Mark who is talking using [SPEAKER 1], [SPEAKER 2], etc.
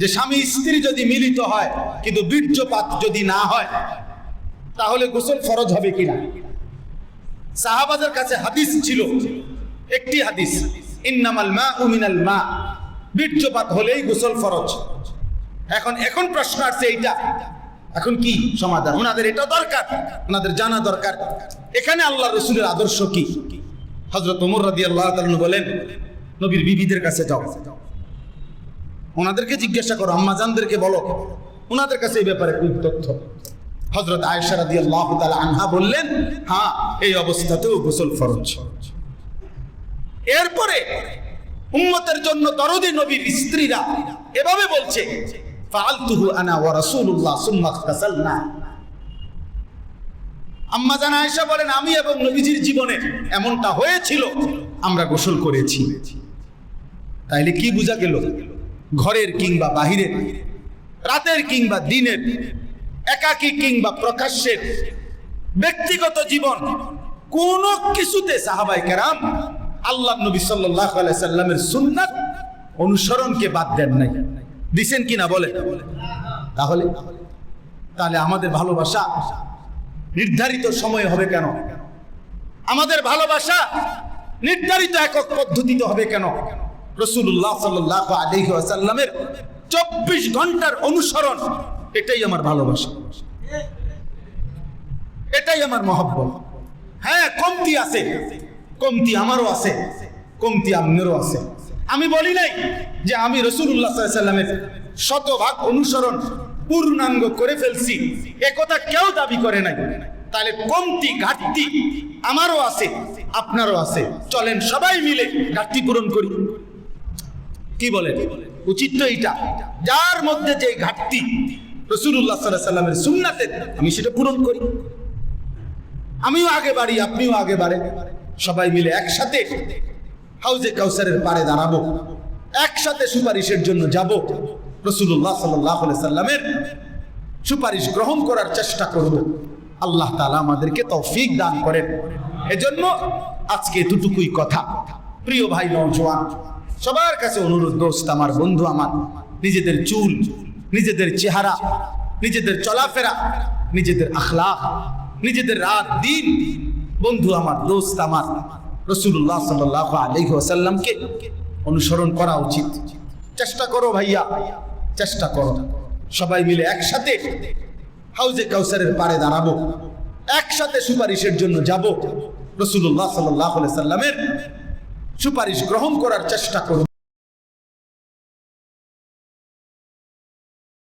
[SPEAKER 1] যে স্বামী স্ত্রী যদি মিলিত হয়, কিন্তু বীর্যপাত যদি না হয়, তাহলে গোসল ফরজ হবে কিনা? সাহাবাদের কাছে হাদিস ছিল, একটি হাদিস, ইন্নামাল মা উমিনাল মা, বীর্যপাত হলেই গোসল ফরজ। এখন এখন প্রশ্ন আসছে এইটা। এখন কি সমাধান? ওনাদের এটা দরকার, ওনাদের জানা দরকার। এখানে আল্লাহ রসুলের আদর্শ কি? হজরত উমর রাদি আল্লাহ বলেন, নবীর বিবিদের কাছে যাও। ওনাদেরকে জিজ্ঞাসা করো আম্মাজানদেরকে বলো। ওনাদের কাছে এই ব্যাপারে কোন তথ্য। হজরত আয়েশা রাদি আল্লাহ আনহা বললেন হ্যাঁ এই অবস্থাতেও গোসল ফরজ। এরপরে উম্মতের জন্য দরদি নবীর স্ত্রীরা এভাবে বলছে ফালতুহু আনা ওয়া রাসূলুল্লাহ সুম্মা ইখতাসালনা। আম্মা জান আয়েশা বলেন, আমি এবং নবীজির জীবনে এমনটা হয়েছিল, আমরা গোসল করেছি। তাইলে কি বোঝা গেল? ঘরের কিংবা বাহিরের, রাতের কিংবা দিনের, একাকী কিংবা প্রকাশ্যের, ব্যক্তিগত জীবন, কোন কিছুতে সাহাবাই কেরাম আল্লাহ নবী সাল্লামের সুন্নাত অনুসরণকে বাদ দেন নাই। দিছেন কিনা বলে তাহলে তাহলে আমাদের ভালোবাসা নির্ধারিত সময় হবে কেন? আমাদের ভালোবাসা নির্ধারিত একক পদ্ধতিতে হবে কেন? রসুল্লাহ সাল্লাহ আলহি আসাল্লামের চব্বিশ ঘণ্টার অনুসরণ, এটাই আমার ভালোবাসা। এটাই আমার মহব্বত। হ্যাঁ কমতি আছে। কমতি আমারও আছে, কমতি আপনারও আছে। আমি বলি নাই যে আমি রসুল্লাহ সাল্লামের শতভাগ অনুসরণ পূর্ণাঙ্গ করে ফেলছি। এ কথা কেউ দাবি করে নাই। তাহলে কমতি, ঘাটতি আমারও আছে, আপনারও আছে। চলেন সবাই মিলে ঘাটতি পূরণ করি। কি বলেন? উচিত তো এইটা। যার মধ্যে যে ঘাটতি রসুল্লাহ সাল্লাহ সাল্লামের সুন্নাতের, আমি সেটা পূরণ করি। আমিও আগে বাড়ি, আপনিও আগে বাড়ে। সবাই মিলে একসাথে হাউজে কাউসারের পারে দাঁড়াবো। একসাথে সুপারিশের জন্য যাব। রসুল্লাহ সাল্লাহ সাল্লামের সুপারিশ গ্রহণ করার চেষ্টা করব। আল্লাহ তালা আমাদেরকে তৌফিক দান করেন। এজন্য আজকে এতটুকুই কথা। প্রিয় ভাই নৌজওয়ান সবার কাছে অনুরোধ, দোস্ত, আমার বন্ধু, আমার নিজেদের চুল, নিজেদের চেহারা, নিজেদের চলাফেরা, নিজেদের আখলাখ, নিজেদের রাত, দিন। বন্ধু, আমার দোস্ত, আমার রসুল্লাহ সাল্লাহ আলহি আসাল্লামকে অনুসরণ করা উচিত। চেষ্টা করো ভাইয়া, চেষ্টা করো। সবাই মিলে একসাথে হাউজে কাউসারের পারে দাঁড়াবো। একসাথে সুপারিশের জন্য যাব। রসুল্লাহ সাল্লাহ সাল্লামের সুপারিশ গ্রহণ করার চেষ্টা করব।